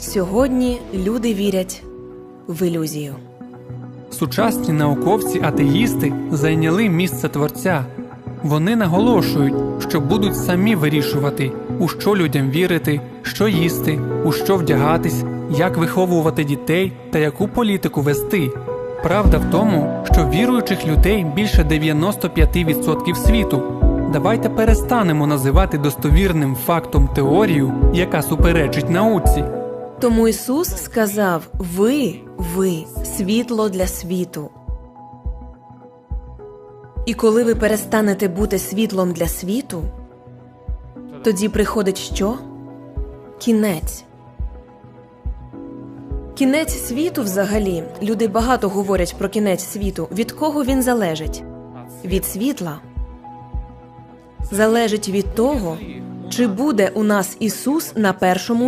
Сьогодні люди вірять в ілюзію. Сучасні науковці-атеїсти зайняли місце творця. Вони наголошують, що будуть самі вирішувати, у що людям вірити, що їсти, у що вдягатись, як виховувати дітей та яку політику вести. Правда в тому, що віруючих людей більше 95% світу. Давайте перестанемо називати достовірним фактом теорію, яка суперечить науці. Тому Ісус сказав: Ви, ви світло для світу. І коли ви перестанете бути світлом для світу, тоді приходить що? Кінець. Кінець світу взагалі. Люди багато говорять про кінець світу. Від кого він залежить? Від світла. Залежить від того, чи буде у нас Ісус на першому